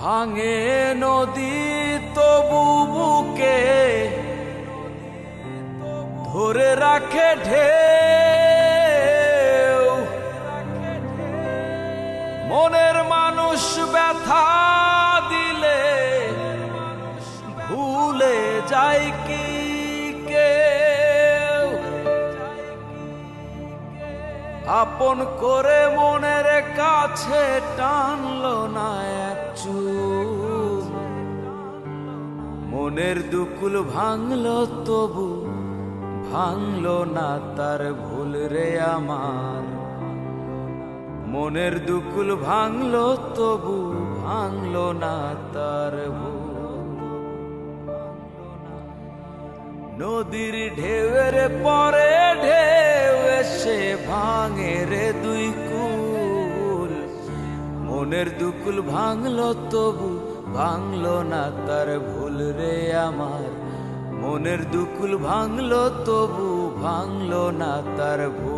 ভাঙে নদী তবু বুকে ধরে রাখে ঢেউ। মনের মানুষ ব্যথা দিলে ভুলে যায় কি আপন করে মনের কাছে টানলো না এক চুল। মনের দুকুল ভাঙলো, তবু ভাঙলো না তার ভুল রে আমার। মনের দুকুল ভাঙলো, তবু ভাঙলো না তার ভুল। নদীর ঢেউয়ের পরে ঢেউ এসে ভাঙে রে দুই কুল। মনের দুকুল ভাঙলো তবু ভাঙলো না তার ভুল রে আমার। মনের দুকুল ভাঙলো তবু ভাঙলো না তার ভুল।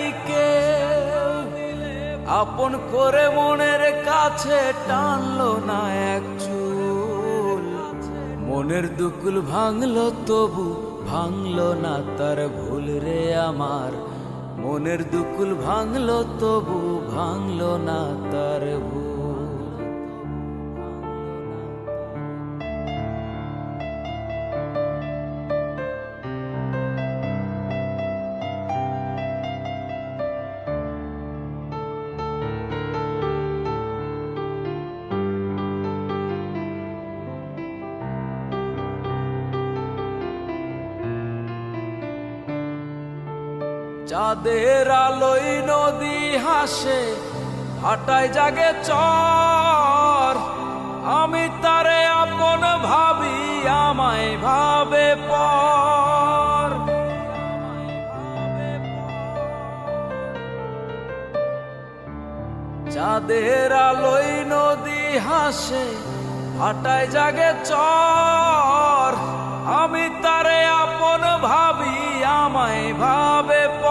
আপন করে মনের কাছে টানলো না এক চুল। মনের দুকুল ভাঙলো, তবু ভাঙলো না তার ভুল রে আমার। মনের দুকুল ভাঙলো, তবু ভাঙলো না তার ভুল। চাঁদের আলোয় নদী হাসে, হাটায় জাগে চর। আমি তারে আপন ভাবি, আমায় ভাবে পর। চাঁদের আলোয় নদী হাসে, হাটায় জাগে চর। আমি তারে আপন ভাবি, আমায় ভাবে পর।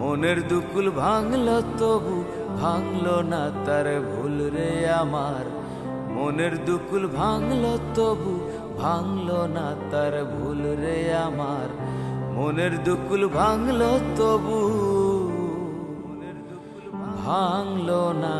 মনের দুকুল ভাঙল, তবু ভাঙল না তার ভুল রে আমার। মনের দুকুল ভাঙল, তবু ভাঙল না তার ভুল রে আমার। মনের দুকুল ভাঙল, তবু ভাঙল না